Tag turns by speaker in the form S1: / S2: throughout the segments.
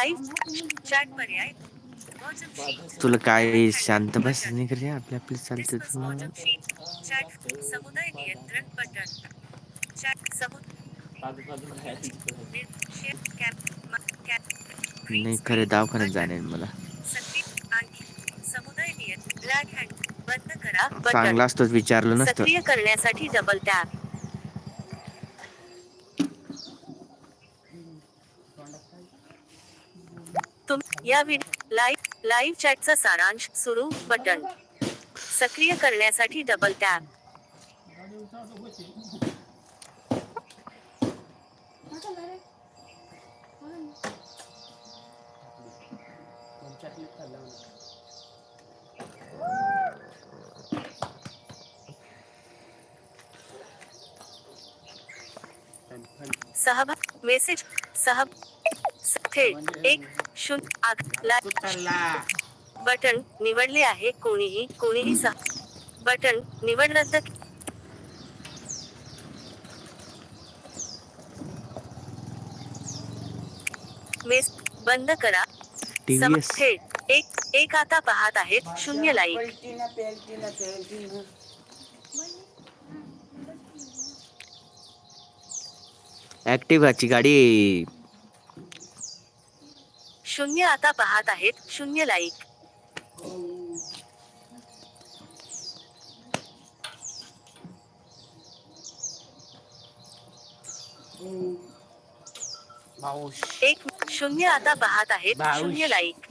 S1: Live chat पर्याय WhatsApp sheet.
S2: तुला काय शांत बस नाही करे आपल्या आपली चालते
S1: समुदाय नियंत्रण बटन. चॅट समुदाय
S2: नाही खरे दवाखान्यात जाणे मला.
S1: समुदाय नियंत्रण बंद करा
S2: चांगला असतोच विचारलं नसतं
S1: सक्रिय करण्यासाठी डबल टॅप तुम या लाईव्ह लाईव्ह चॅटचा सारांश, सुरू बटन. सक्रिय करण्यासाठी डबल टॅप सहभाग मेसेज सह थेट एक शून्य आग बटन निवडले आहे कोणीही कोणीही सह बटन निवड रद्द मेस बंद करा. थेट एक एक आता पाहत आहेत शून्य लाईक.
S2: ऍक्टिव्हाची गाडी.
S1: शून्य आता पाहत आहेत शून्य लाईक एक शून्य आता पाहत आहेत. शून्य लाईक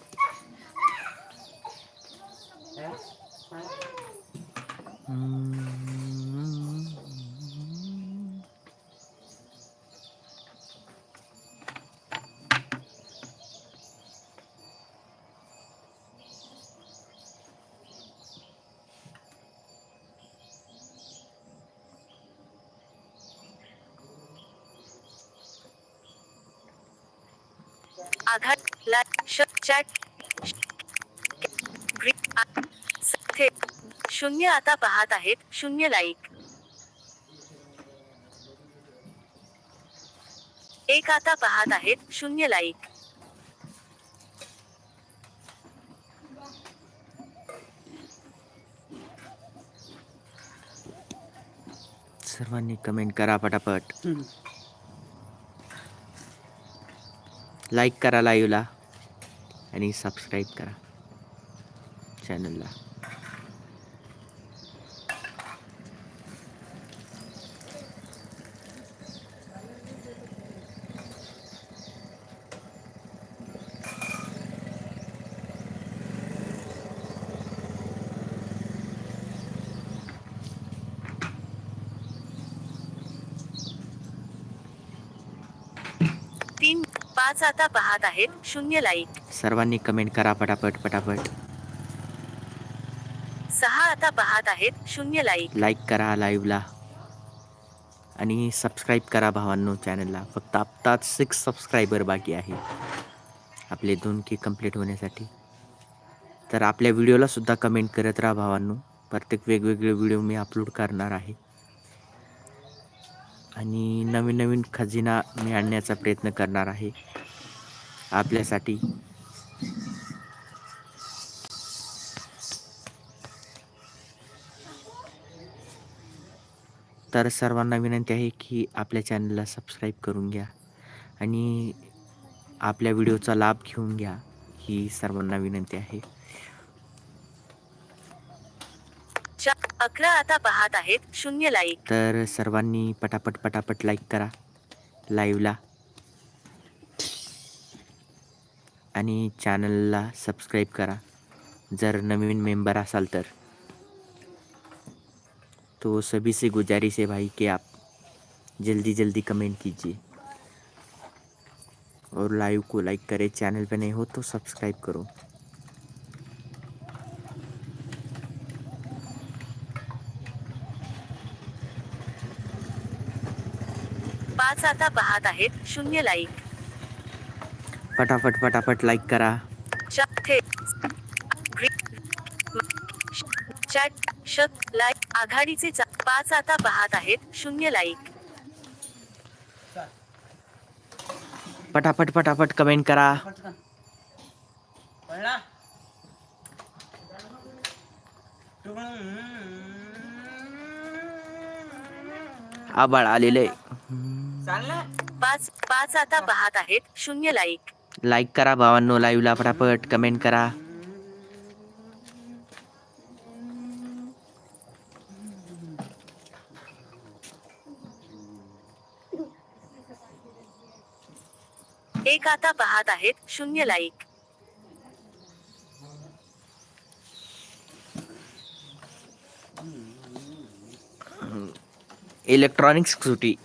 S1: आघात ला श चॅट ग्री- आ- स- थेट शून्य आता पाहत आहेत. शून्य लाईक. एक आता पाहत आहेत. शून्य लाईक.
S2: सर्वांनी कमेंट करा पटापट. लाईक करा लाईव्हला आणि सबस्क्राईब करा चॅनलला.
S1: पाच आता पाहत आहेत. शून्य लाईक
S2: सर्वांनी कमेंट करा पटापट पटापट.
S1: सहा आता पाहत आहेत. शून्य लाईक
S2: लाईक करा लाईव्हला आणि सबस्क्राईब करा भावांनो चॅनलला फक्त आत्ताच सिक्स सबस्क्रायबर बाकी आहे. आपले दोन के कंप्लीट होण्यासाठी. तर आपल्या व्हिडिओला सुद्धा कमेंट करत राहा भावांनो. प्रत्येक वेगवेगळे व्हिडिओ मी अपलोड करणार आहे. आणि नवीन नवीन खजिना मी आणण्याचा प्रयत्न करणार आहे. आपल्यासाठी. तर सर्वांना विनंती आहे की आपल्या चॅनलला सबस्क्राईब करून घ्या आणि आपल्या व्हिडिओचा लाभ घेऊन घ्या ही सर्वांना विनंती आहे.
S1: अकरा आता पाहत आहेत शून्य लाईक
S2: तर सर्वांनी पटापट पटापट लाईक करा. लाईव्हला आणि चॅनलला सबस्क्राईब करा. जर नवीन मेंबर असाल तर. तो सभी से गुजारिश है भाई कि आप जल्दी जल्दी कमेंट कीजिए. और लाइव को लाइक करें. चैनल पे नहीं हो तो सब्सक्राइब करो.
S1: पाच आता पाहत आहेत. शून्य लाईक
S2: फटाफट फटाफट लाईक करा.
S1: चॅट श लाईक आघाडीचे पाच आता पाहत आहेत शून्य लाईक
S2: फटाफट फटाफट कमेंट करा. आबाळ आलेलं
S1: पाच पाच आता पाहत आहेत शून्य लाईक
S2: लाईक करा भावांनो लाईव्हला पटापट कमेंट करा.
S1: एक आता पाहत आहेत शून्य लाईक
S2: इलेक्ट्रॉनिक्स स्कूटी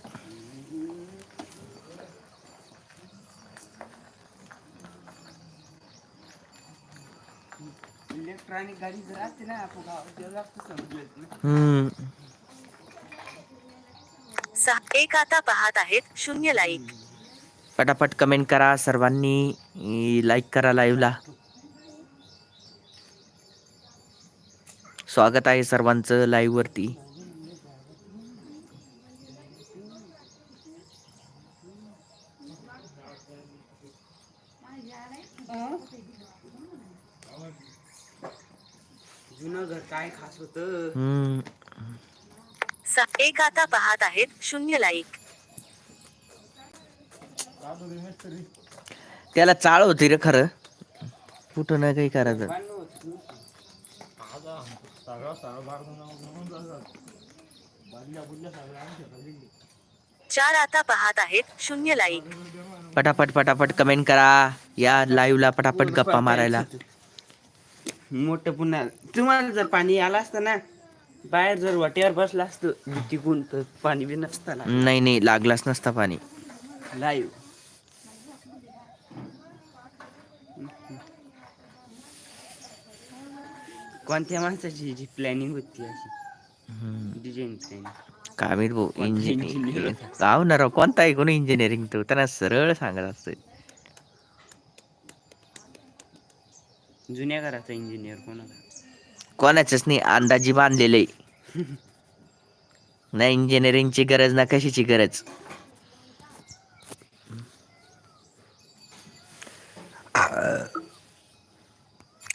S3: इलेक्ट्रॉनिक गाडी जर असते ना आपण गावात गेलो असतो समजलं ना
S2: हम्म.
S1: सहा एक आता पाहत आहेत शून्य लाईक
S2: पटापट कमेंट करा सर्वांनी लाईक करा लाईव्हला स्वागत आहे सर्वांचं लाईव्ह वरती.
S3: जुनं घर काय खास होत?
S2: हम्म.
S1: सहा एक आता पाहत आहेत शून्य लाईक.
S2: त्याला चाळ होती रे खरं. कुठं ना काही करायचं.
S1: चार आता पाहत आहेत शून्य लाईक.
S2: पटापट पटापट कमेंट करा. या लाईव्हला पटापट गप्पा मारायला.
S3: मोठं पुन्हा. तुम्हाला जर पाणी आलं असतं ना बाहेर जर वाटेवर बसला असतं तिकून तर पाणी बी नसतं
S2: नाही नाही लागलाच नसता पाणी.
S3: लाईव्ह कोणत्या माणसाची जी प्लॅनिंग होती अशी? डिझाईन प्लॅनिंग
S2: काय माहीत भाऊ
S3: कोणता engineer
S2: इंजिनिअरिंग
S3: होता?
S2: गाव ना राव कोणता आहे कोणी इंजिनिअरिंग तो? त्यांना सरळ सांगत असतं
S3: जुन्या घराचा इंजिनियर कोणाला
S2: कोणाचंच नाही अंदाजी बांधलेलं आहे ना इंजिनिअरिंगची गरज ना कशाची गरज.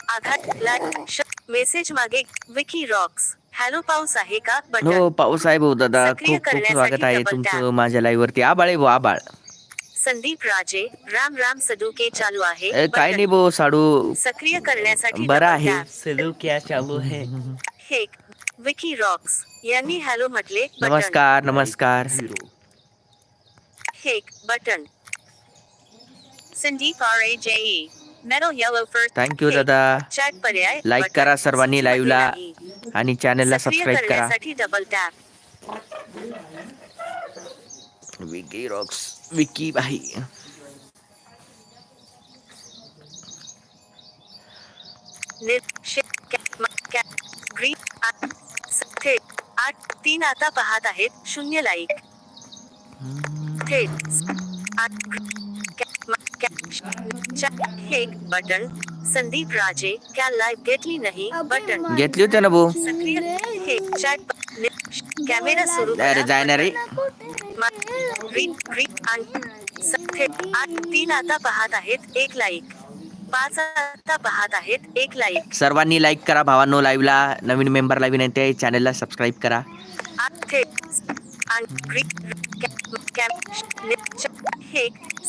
S1: आघात मेसेज मागे विकी रॉक्स हॅलो पाऊस आहे का?
S2: हो पाऊस आहे भाऊ दादा.
S1: सक्रिय
S2: खूप खूप
S1: करण्यासाठी
S2: स्वागत आहे तुमचं. माझ्या लाईव्ह वरती. आबाळ आहे भाऊ आबाळ
S1: संदीप राजे राम राम सदुके चालू आहे
S2: ए, काय. नाही भाऊ साडू
S1: सक्रिय करण्यासाठी
S2: बरं आहे
S1: tap.
S3: सलू क्या चालू है
S1: हेक विकी रॉक्स यांनी हॅलो म्हटले.
S2: नमस्कार नमस्कार
S1: हेक button Sandeep R A J E metal yellow first
S2: thank you दादा
S1: चॅट पर्याय बटन.
S2: करा सर्वांनी ला.
S1: नाही.
S2: आणि चॅनलला
S1: सक्रिय
S2: सबस्क्राईब करा
S1: करण्यासाठी double tap
S2: Vicky rocks Vicky भाई।
S1: निर- शे- कॅ- म- कॅ- ग्रीन आठ स- थेट आठ तीन आता पाहत आहेत शून्य लाईक थेट स- आठ ग्री- कॅ- म- कॅ- श- च- हेक बटन। संदीप राजे क्या लाईव्ह घेतली नाही? बटन.
S2: घेतली होती ना भाऊ?
S1: सक्रिय हे चॅट ब- नि- श- कॅमेरा सुरू
S2: अरे
S1: करा.
S2: जायना रे.
S1: म- ग्रीन ग्रीन आठ तीन आता पाहत आहेत एक लाईक पाच आता पाहत आहेत एक लाईक
S2: सर्वांनी लाईक करा भावांनो लाईव्हला नवीन मेंबरला विनंती आहे चॅनलला सबस्क्राईब करा.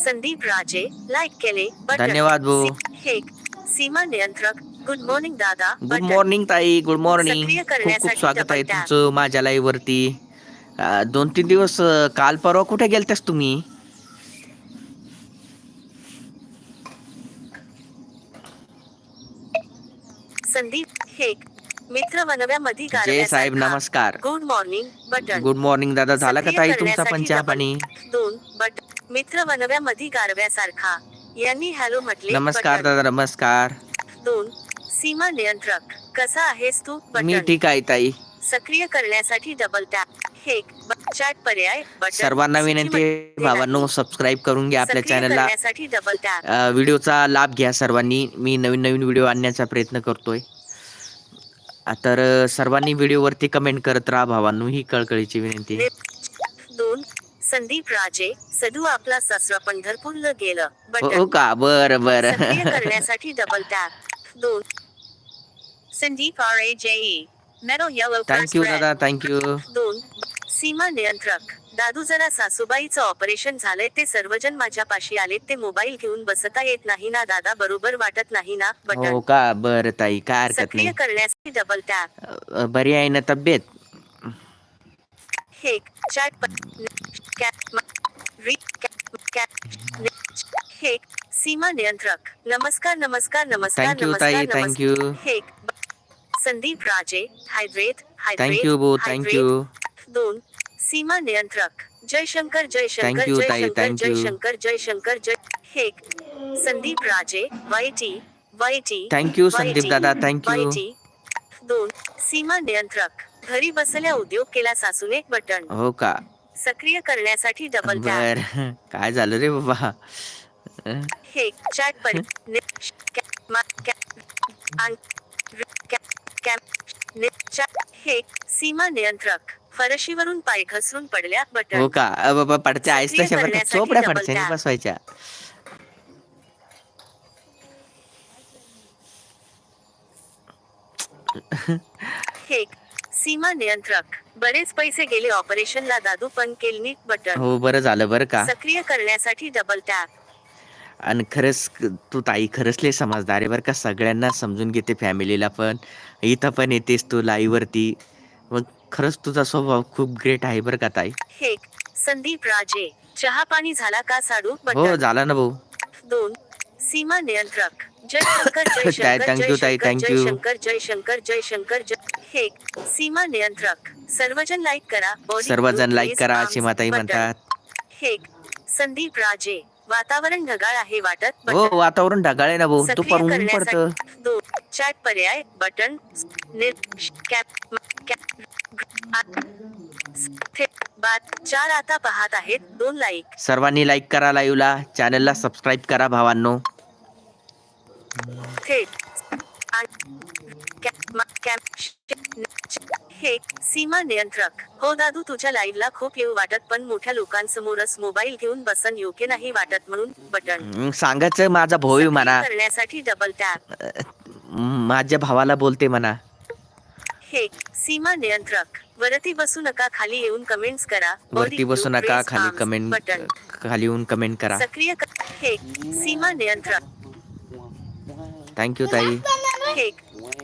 S1: संदीप राजे लाईक केले
S2: धन्यवाद भाऊ.
S1: सीमा नियंत्रक गुड मॉर्निंग दादा
S2: गुड. मॉर्निंग ताई गुड मॉर्निंग खूप खूप स्वागत आहे. तुमचं माझ्या लाईव्ह वरती. दोन तीन दिवस काल परवा कुठे गेलतेस तुम्ही?
S1: संदीप हेक मित्र वनव्यामध्ये
S2: जय साहेब नमस्कार.
S1: Good morning button.
S2: Good morning दादा. झाला का ताई तुमचा पण चहा पाणी?
S1: दोन बट मित्र वनव्यामध्ये गारव्यासारखा. यांनी हॅलो म्हटले
S2: नमस्कार. दादा. नमस्कार.
S1: दोन सीमा नियंत्रक. कसा आहेस तू?
S2: मी ठीक आहे ताई.
S1: सक्रिय करण्यासाठी डबल टॅप
S2: सर्वांना विनंती भावांनो. सबस्क्राईब करून घ्या आपल्या चॅनलला व्हिडिओचा लाभ घ्या सर्वांनी. मी नवीन नवीन व्हिडिओ आणण्याचा प्रयत्न करतोय. तर सर्वांनी व्हिडिओवरती कमेंट करत राहा भावांनो ही कळकळीची विनंती.
S1: दोन संदीप राजे सदू आपला सासरा पंढरपूरला गेलं.
S2: हो हो का? बरं बरं.
S1: करण्यासाठी डबल टॅप दोन संदीप आर ए जे मेरो येलो
S2: थँक्यू दादा. थँक्यू
S1: दोन सीमा नियंत्रक. दादू जरा सासूबाईचं ऑपरेशन झालंय ते सर्वजण माझ्या पाशी आलेत ते मोबाईल घेऊन बसता येत नाही ना दादा बरोबर वाटत नाही ना
S2: हो
S1: बटन
S2: का? बरं ताई काय हरकत
S1: सक्रिय
S2: नाही.
S1: करण्यासाठी डबल टॅप
S2: अ, बरी आहे ना तब्येत?
S1: हेक चॅट प- कॅप म- री कॅप कॅप नि- हेक सीमा नियंत्रक. नमस्कार नमस्कार नमस्कार नमस्कार
S2: ताई
S1: नमस्कार.
S2: थँक्यू
S1: हेक ब- संदीप राजे हायड्रेट
S2: थँक्यू बो. थँक्यू
S1: दोन सीमा नियंत्रक। जयशंकर जयशंकर
S2: Thank you, ताई,
S1: जयशंकर
S2: thank you.
S1: जयशंकर जयशंकर जय हेक संदीप राजे वायटी वायटी
S2: Thank you, संदीप दादा, thank you.
S1: दोन सीमा नियंत्रक घरी बसल्या उद्योग केला सासूने बटन.
S2: हो का?
S1: सक्रिय करण्यासाठी डबल टॅप
S2: बर काय झालं रे बाबा? अ,
S1: हेक चॅट पर नि- कॅ- मा- कॅ- आण- रि- कॅ- कॅ- नि- चॅट हेक सीमा नियंत्रक. फरशीवरून पाय घसरून पडल्या
S2: हो
S1: बटन
S2: का? अ, आईस
S1: सक्रिय
S2: तशा बरं का
S1: करण्यासाठी
S2: चोपड्या
S1: double tap.
S2: बसवायच्या.
S1: सीमा नियंत्रक. बरेच पैसे गेले ऑपरेशनला दादू पण केलनी बटन
S2: हो बरं झालं बरं का?
S1: सक्रिय करण्यासाठी डबल टॅप
S2: आणि खरंच क- तू ताई खरंच लय समजदार आहे बरं का? सगळ्यांना समजून घेते फॅमिलीला पण. इथं पण येतेस तू लाईव्ह वरती मग खरंच तुझा स्वभाव खूप ग्रेट आहे बरं का ताई.
S1: हेक संदीप राजे चहा पाणी झाला का साडू
S2: हो
S1: बटन
S2: झाला ना भाऊ.
S1: दोन सीमा नियंत्रक. जयशंकर
S2: ताई,
S1: जयशंकर
S2: thank you, ताई,
S1: जयशंकर
S2: thank you.
S1: जयशंकर जयशंकर जयशंकर जय हेक सीमा नियंत्रक. सर्वजण लाईक करा. Body
S2: सर्वजण
S1: group
S2: लाईक
S1: raise
S2: करा
S1: arms
S2: सीमाताई
S1: button.
S2: म्हणतात.
S1: हेक संदीप राजे वातावरण ढगाळ आहे वाटत?
S2: हो वातावरण ढगाळ आहे ना भाऊ.
S1: सक्रिय
S2: दुपार ऊन पडतं.
S1: दोन चॅट पर्याय बटन कॅप कॅप बात चार आता पाहत आहेत. दोन लाईक
S2: सर्वांनी लाईक करा लाईव्हला. चॅनलला सबस्क्राईब करा भावांनो.
S1: हे. सीमा नियंत्रक. हो दादू तुझ्या लाईव्हला खूप येऊ वाटत पण मोठ्या लोकांसमोरच मोबाईल घेऊन बसन योग्य नाही वाटत म्हणून बटन.
S2: सांगायचं माझा भाऊ म्हणा.
S1: करण्यासाठी डबल टॅप
S2: माझ्या भावाला बोलते म्हणा.
S1: हे सीमा नियंत्रक. वरती बसू नका खाली येऊन कमेंट्स करा.
S2: वरती बसू नका खाली कमेंट
S1: बटन
S2: खाली येऊन कमेंट करा.
S1: सक्रिय हे सीमा नियंत्रक.
S2: थँक्यू ताई.
S1: हे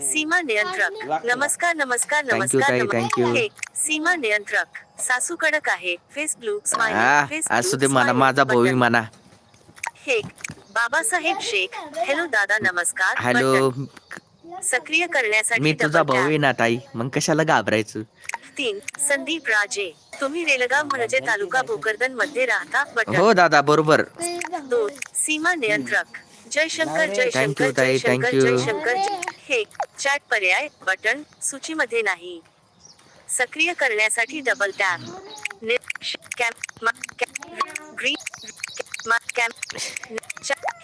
S1: सीमा नियंत्रक. नमस्कार नमस्कार नमस्कार
S2: you.
S1: हे सीमा नियंत्रक. सासू कडक आहे. फेस ब्लू
S2: असू दे म्हणा माझा भाऊ म्हणा
S1: हे बाबासाहेब शेख. हॅलो दादा नमस्कार.
S2: हॅलो.
S1: सक्रिय करण्यासाठी
S2: मी तुझा भाऊ. आहे ना ताई. मग कशाला घाबरायचं?
S1: तीन संदीप राजे. तुम्ही रेलगाव म्हणजे तालुका भोकरदनमध्ये राहता बटन.
S2: हो दादा बरोबर.
S1: दोन सीमा नियंत्रक. जयशंकर जयशंकर
S2: you, ताई,
S1: जयशंकर
S2: thank you.
S1: जयशंकर जय- हे चॅट पर्याय बटन सूचीमध्ये नाही. सक्रिय करण्यासाठी डबल टॅप. नि- श- कॅम्प मा- कॅम्प- ग्रीन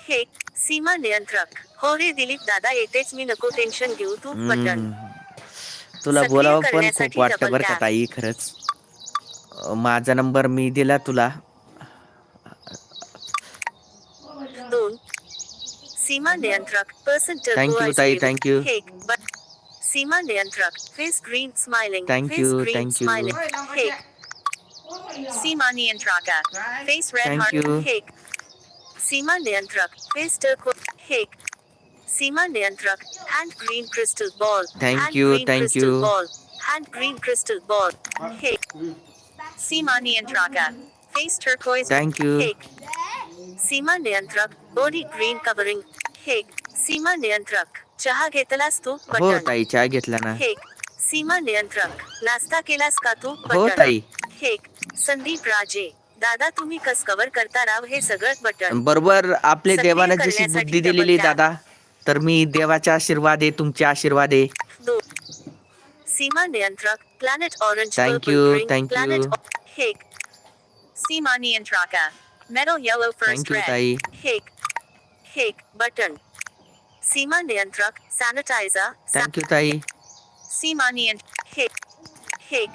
S1: हे सीमा नियंत्रक. हो रे दिलीप दादा येतेच मी. नको टेन्शन घेऊ. तू बटन.
S2: तुला बोलावं पण खूप वाटतं बरं का. ताई खरंच. माझा नंबर मी दिला तुला.
S1: दोन. सीमा नियंत्रक. पर्सन
S2: Thank you, ताई, you.
S1: सीमा नियंत्रक. Face green smiling
S2: Thank you, thank you.
S1: Seema नियंत्रक face red
S2: Thank
S1: heart
S2: you.
S1: हेक सीमा नियंत्रक फेस टर्को हेक सीमा नियंत्रक hand green crystal ball
S2: Thank you, thank you.
S1: Ball hand green crystal ball हेक सीमा नियंत्रक फेस टर्कोइज
S2: Thank you.
S1: हेक सीमा नियंत्रक बॉडी ग्रीन कवरिंग हेक सीमा नियंत्रक चहा घेतलास तू
S2: हो
S1: बटन
S2: ताई चहा घेतला ना
S1: हेक सीमा नियंत्रक नाश्ता केलास का तू
S2: हो
S1: बटन
S2: ताई
S1: हेक संदीप राजे दादा तुम्ही कस कव्हर करता राव हे सगळं बटन.
S2: बरोबर आपले
S1: सक्रिय
S2: देवाने जशी
S1: करण्यासाठी
S2: बुद्धी
S1: double
S2: दिलेली
S1: tap.
S2: दादा तर मी देवाचा आशीर्वाद आहे तुमचे आशीर्वाद आहे.
S1: दोन सीमा नियंत्रक planet orange
S2: Thank you, thank you.
S1: हेक सीमा नियंत्रक मेरो येलो फर्स्ट
S2: थँक्यू
S1: रेड हेक हेक बटन. सीमा नियंत्रक सॅनिटायझर
S2: थँक्यू ताई.
S1: सीमा नियंत्रक हेक हेक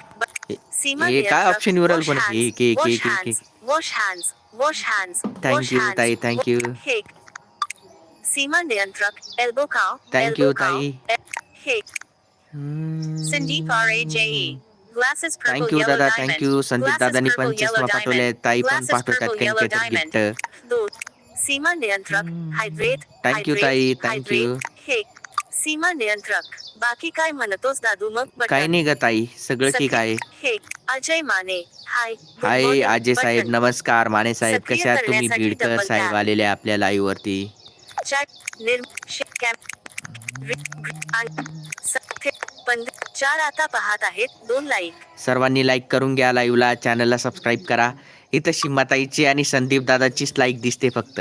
S2: हे काय ऑप्शन येऊ
S1: राहिलं
S2: पण एक एक एक एक
S1: एक wash hands wash hands
S2: thank you ताई थँक्यू
S1: हेक सीमा नियंत्रक एल्बो काव
S2: थँक्यू ताई
S1: हेक Sandeep R A J E
S2: thank you दादा थँक्यू संदीप दादानी पण चष्मा पाठवले ताई पण पाठवतात काही
S1: gift Seema Niyantrak hydrate
S2: thank you ताई
S1: थँक्यू सीमा नियंत्रक. बाकी काय म्हणतोस दादू मग.
S2: काही नाही ग ताई सगळं ठीक आहे.
S1: हे अजय माने. हाय
S2: हाय अजय साहेब. नमस्कार. माने साहेब
S1: सक्रिय
S2: कशा आहात तुम्ही?
S1: करण्यासाठी
S2: बीडकर
S1: double
S2: साहेब
S1: tap.
S2: आलेले आहे आपल्या लाईव्ह वरती.
S1: चॅट निर्म शे- कॅम रि- ग्र- आणि स- थे- पंध- चार आता पाहत आहेत. दोन लाईक
S2: सर्वांनी लाईक करून घ्या लाईव्हला चॅनलला सबस्क्राईब करा. इथं शिमाताईची आणि संदीप दादाचीच लाईक दिसते फक्त.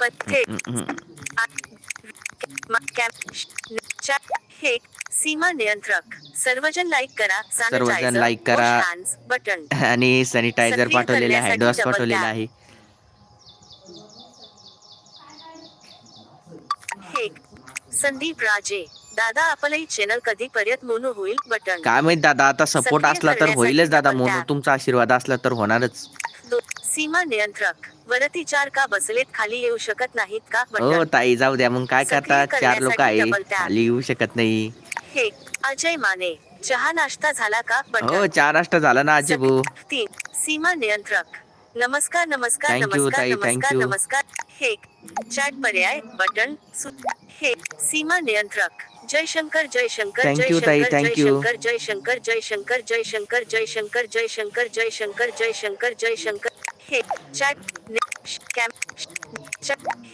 S1: पथे
S2: हम्म, हम्म.
S1: हे सीमा नियंत्रक. सर्वजण लाईक करा
S2: सर्वजण like करा.
S1: बटन
S2: आणि सॅनिटायझर पाठवलेलं आहे डॉस पाठवलेला. आहे.
S1: हे संदीप राजे. दादा आपलंही चॅनल कधी पर्यंत मोनू होईल? बटन
S2: काय माहीत दादा आता सपोर्ट असला तर होईलच दादा
S1: tap.
S2: तुमचा आशीर्वाद असला तर होणारच.
S1: सीमा नियंत्रक वरती चार का बसलेत खाली येऊ शकत नाहीत का
S2: हो ताई जाऊ द्या मग काय करतात? चार लोक आहे. खाली येऊ शकत नाही.
S1: हे अजय माने चहा नाश्ता झाला का
S2: हो
S1: बटन
S2: चार नाश्ता झाला ना अजय भाऊ.
S1: तीन सीमा नियंत्रक नमस्कार नमस्कार नमस्कार नमस्कार. नमस्कार. हे चॅट पर्याय बटन हे सीमा नियंत्रक जयशंकर जयशंकर जयशंकर
S2: you.
S1: जयशंकर जयशंकर जयशंकर जयशंकर जयशंकर जयशंकर जयशंकर जयशंकर हे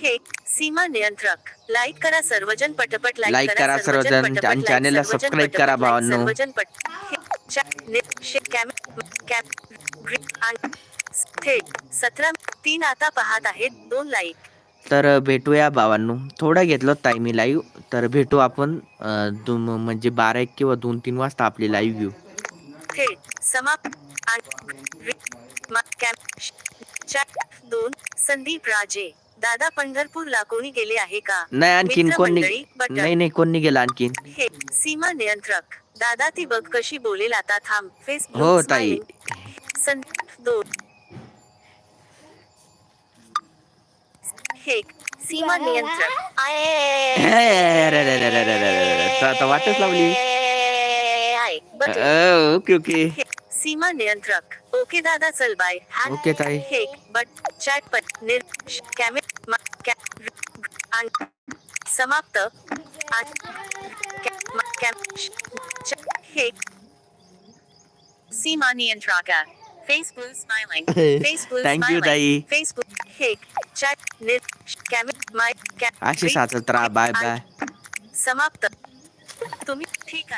S1: हे सीमा नियंत्रक. लाईक करा सर्वजन पटपट
S2: Like करा
S1: पटपट
S2: आणि
S1: like,
S2: channel ला
S1: सर्वजन
S2: subscribe
S1: पटपट
S2: करा भावांनो.
S1: सर्वजन पट सतरा तीन आता पाहत आहेत. दोन लाईक
S2: तर भेटूया भावांनो. थोडं घेतलं ताई मी लाईव्ह तर भेटू आपण दोन म्हणजे बारा एक किंवा दोन तीन वाजता आपली लाईव्ह घेऊ
S1: दोन संदीप राजे. दादा पंढरपूरला कोणी गेले आहे का?
S2: नाही आणखीन कोणी. नाही नाही कोणी गेला आणखीन.
S1: हे सीमा नियंत्रक. दादा ती बघ कशी बोलेल आता थांब. फेसबुक
S2: हो ताई.
S1: सन दोन. हे सीमा
S2: अरे, तर आता वाटच लावली.
S1: आहे. बटन.
S2: अं, ओके ओके.
S1: हे सीमा नियंत्रक. ओके दादा चल बाय. हॅ-
S2: ओके ताई.
S1: हे बट चॅट पट निर कॅमे मा- कॅ- आणि समाप्त. आणि कॅ- मा- कॅ- श- च- हे सीमा नियंत्रका Face blue smiling.
S2: Face blue Thank
S1: smiling. you, Dai. Face blue. Hey, chat,
S2: nil, cam, my, cam. Bye
S1: bye. Samapta. तुम्ही ठीक